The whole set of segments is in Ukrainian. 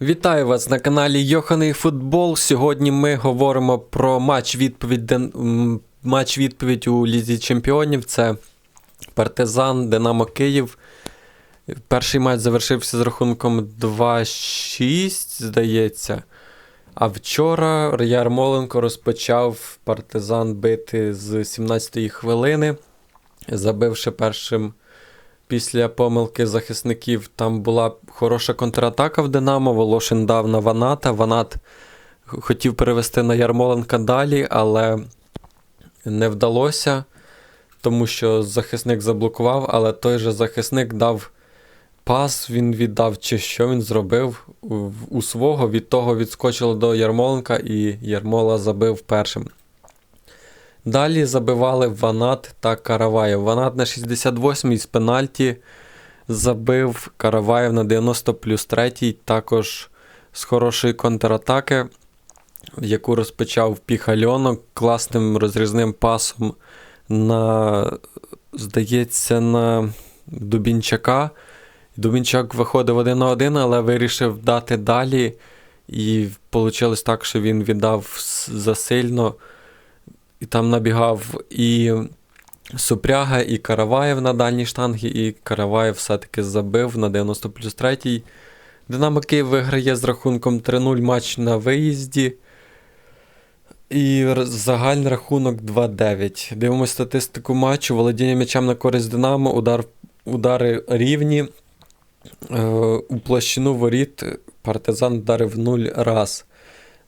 Вітаю вас на каналі Йоханий Футбол. Сьогодні ми говоримо про матч відповідь матч відповідь у Лізі Чемпіонів. Це Партизан Динамо Київ. Перший матч завершився з рахунком 2-6, здається. А вчора Ярмоленко розпочав партизан бити з 17-ї хвилини, забивши першим після помилки захисників. Там була хороша контратака в Динамо. Волошин дав на Ваната. Ванат хотів перевести на Ярмоленка далі, але не вдалося, тому що захисник заблокував, але той же захисник дав пас, він віддав, чи що він зробив у, свого. Від того відскочило до Ярмоленка, і Ярмола забив першим. Далі забивали Ванат та Караваєв. Ванат на 68-й з пенальті забив Караваєв на 90 плюс 3 також з хорошої контратаки, яку розпочав Піхальонок класним розрізним пасом на, здається, на Дубінчака. Дубінчак виходив один на один, але вирішив дати далі. І вийшло так, що він віддав засильно. І там набігав і Супряга, і Караваєв на дальній штангі, і Караваєв все-таки забив на 90 плюс 3. Динамо Київ виграє з рахунком 3-0 матч на виїзді. І загальний рахунок 2-9. Дивимося статистику матчу. Володіння м'ячем на користь Динамо, удар, удари рівні. Е, у площину воріт партизан вдарив 0 раз.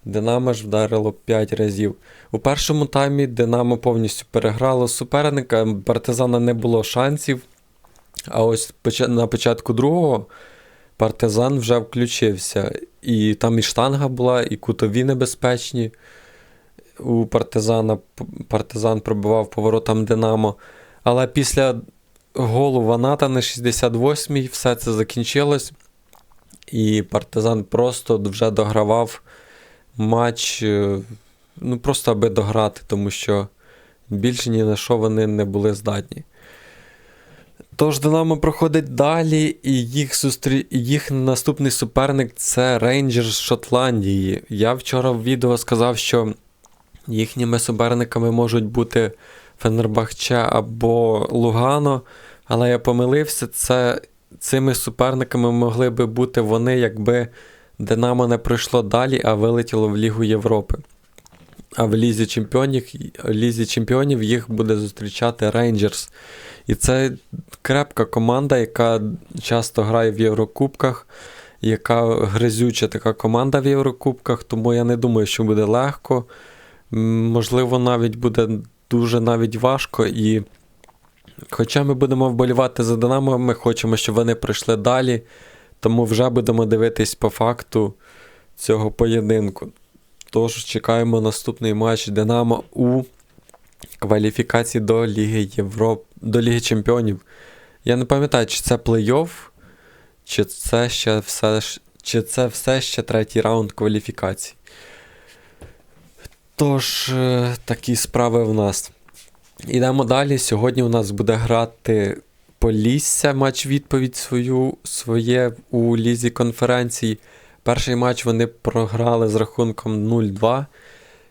Динамо ж вдарило 5 разів. У першому таймі Динамо повністю переграло суперника, партизана не було шансів. А ось на початку другого партизан вже включився. І там і штанга була, і кутові небезпечні. У партизана партизан пробивав поворотом Динамо. Але після голу Ваната на 68-й все це закінчилось. І партизан просто вже догравав матч, е, ну просто аби дограти, тому що більше ні на що вони не були здатні. Тож Динамо проходить далі, і їх, зустрі... їх наступний суперник це Рейнджер з Шотландії. Я вчора в відео сказав, що їхніми суперниками можуть бути Фенербахче або Лугано, але я помилився. Це цими суперниками могли би бути вони, якби Динамо не пройшло далі, а вилетіло в Лігу Європи. А в Лізі Чемпіонів, Лізі Чемпіонів їх буде зустрічати Рейнджерс. І це крепка команда, яка часто грає в Єврокубках, яка гризюча така команда в Єврокубках, тому я не думаю, що буде легко. Можливо, навіть буде дуже навіть важко. І хоча ми будемо вболівати за Динамо, ми хочемо, щоб вони прийшли далі. Тому вже будемо дивитись по факту цього поєдинку. Тож чекаємо наступний матч Динамо у кваліфікації до Ліги Європ... до Ліги Чемпіонів. Я не пам'ятаю, чи це плей-офф, чи це ще все, чи це все ще третій раунд кваліфікації. Тож, е, такі справи в нас. Ідемо далі. Сьогодні у нас буде грати Полісся матч відповідь свою, своє у лізі конференції. Перший матч вони програли з рахунком 0-2.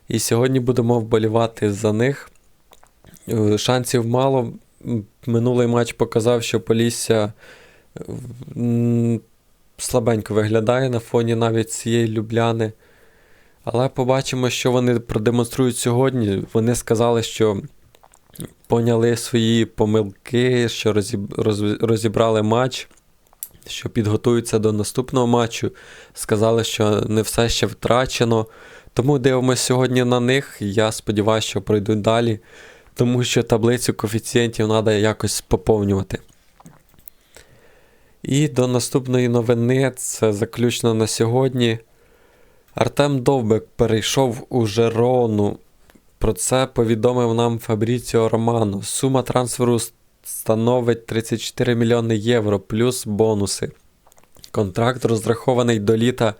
І сьогодні будемо вболівати за них. Е, Шансів мало. Минулий матч показав, що Полісся е, слабенько виглядає на фоні навіть цієї Любляни. Але побачимо, що вони продемонструють сьогодні. Вони сказали, що поняли свої помилки, що розіб- роз- розібрали матч, що підготуються до наступного матчу. Сказали, що не все ще втрачено. Тому дивимося сьогодні на них. Я сподіваюся, що пройдуть далі, тому що таблицю коефіцієнтів треба якось поповнювати. І до наступної новини це заключно на сьогодні. Артем Довбек перейшов у Жерону. Про це повідомив нам Фабріціо Романо. Сума трансферу становить 34 мільйони євро плюс бонуси. Контракт розрахований до літа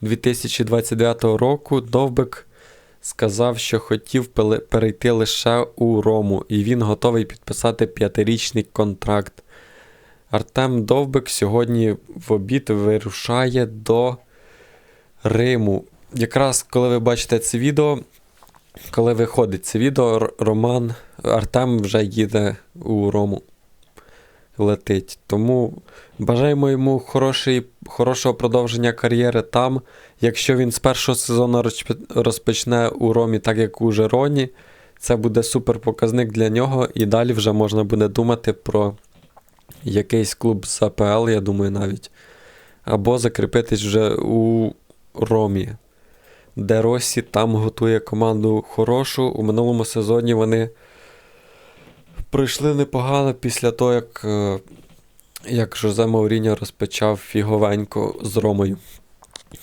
2029 року. Довбек сказав, що хотів перейти лише у Рому, і він готовий підписати п'ятирічний контракт. Артем Довбек сьогодні в обід вирушає до Риму. Якраз коли ви бачите це відео, коли виходить це відео, Роман Артем вже їде у Рому. Летить. Тому бажаємо йому хороший, хорошого продовження кар'єри там. Якщо він з першого сезону розпочне у Ромі, так як у Жероні, це буде супер показник для нього, і далі вже можна буде думати про якийсь клуб з АПЛ, я думаю, навіть. Або закріпитись вже у Ромі, де Росі там готує команду хорошу. У минулому сезоні вони пройшли непогано після того, як, е, як Жозе Мауріньо розпочав фіговенько з Ромою.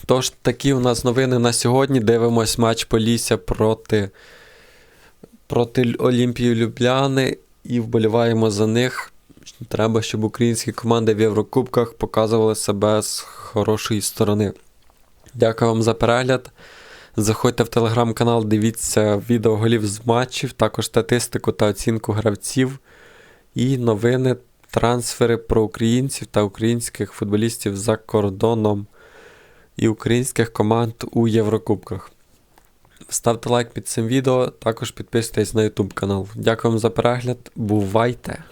Тож, такі у нас новини на сьогодні. Дивимось матч Полісся проти, проти Олімпії Любляни і вболіваємо за них. Треба, щоб українські команди в Єврокубках показували себе з хорошої сторони. Дякую вам за перегляд. Заходьте в телеграм-канал, дивіться відео голів з матчів, також статистику та оцінку гравців і новини, трансфери про українців та українських футболістів за кордоном і українських команд у Єврокубках. Ставте лайк під цим відео, також підписуйтесь на YouTube канал. Дякую вам за перегляд. Бувайте!